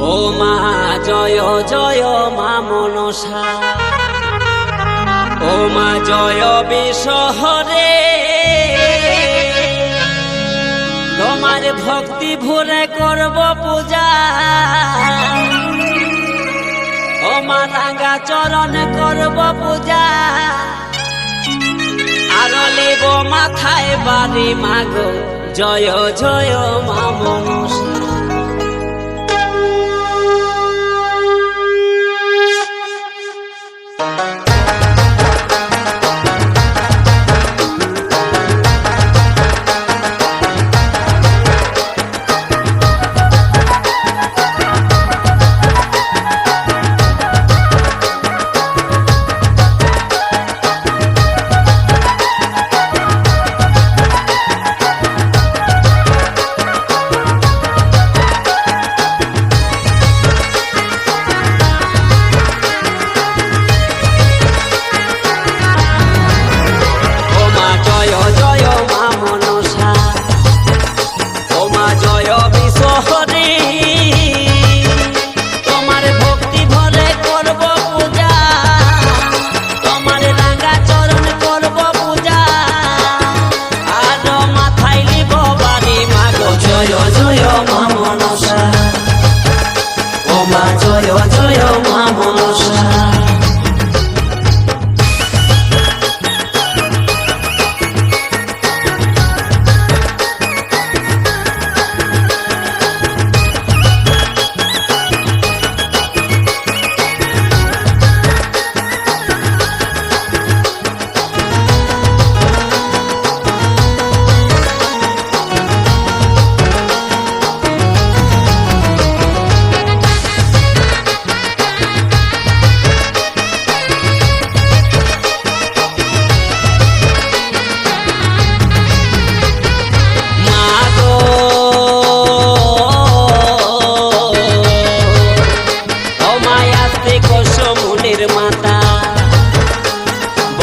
ও মা, জয় জয় মা মনসা। ও মা, জয় বিশহরে তোমার ভক্তি ভরে করব পূজা। ও মা রাঙ্গা চরণ করব পূজা। আর লিব মাথায় বাড়ি মাগো। জয় জয় মা মনসা। ও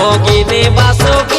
বগিনে বাসকে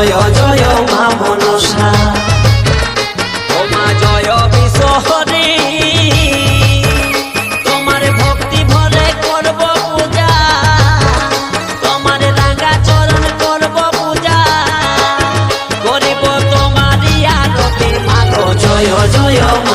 জয় জয় মা মনসা। মা জয় বিশ্বহরি তোমার ভক্তি ভরে করব পূজা। তোমার রাঙ্গা চরণ করব পূজা। করিব তোমারই আরতি মাগো। জয় জয় মা